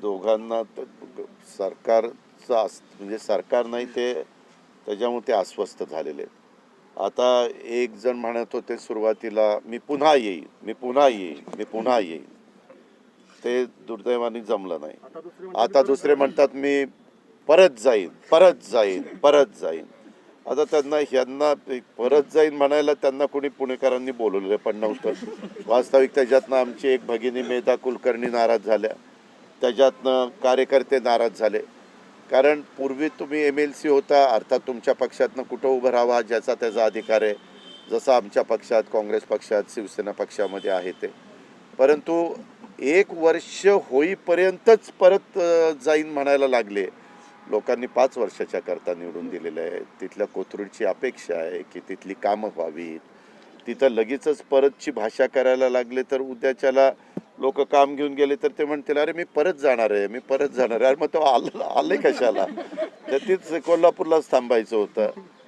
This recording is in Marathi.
दोघांना सरकारचं आस म्हणजे सरकार नाही ते त्याच्यामुळे ते अस्वस्थ झालेले. आता एक जण म्हणत होते सुरुवातीला मी पुन्हा येईन मी पुन्हा येईन मी पुन्हा येईन. ते दुर्दैवाने जमलं नाही. आता दुसरे म्हणतात मी परत जाईन परत जाईन परत जाईन. आता त्यांना ह्यांना परत जाईन म्हणायला त्यांना कोणी पुणेकरांनी बोलवलेलं पण नव्हतं. वास्तविक त्याच्यातनं आमची एक भगिनी मेधा कुलकर्णी नाराज झाल्या. त्याच्यातनं कार्यकर्ते नाराज झाले. कारण पूर्वी तुम्ही एम एल सी होता अर्थात तुमच्या पक्षातनं कुठं उभं राहावा ज्याचा त्याचा अधिकार आहे जसं आमच्या पक्षात काँग्रेस पक्षात शिवसेना पक्षामध्ये आहे ते. परंतु एक वर्ष होईपर्यंतच परत जाईन म्हणायला लागले. लोकांनी पाच वर्षाच्या करता निवडून दिलेलं आहे तिथल्या कोथरूडची अपेक्षा आहे की तिथली कामं व्हावीत. तिथं लगेचच परतची भाषा करायला लागले तर उद्याच्याला लोक काम घेऊन गेले तर ते म्हणतील अरे मी परत जाणार आहे मी परत जाणार आहे. अरे मग तो आलं आले कशाला? तर तीच कोल्हापूरलाच थांबायचं होतं.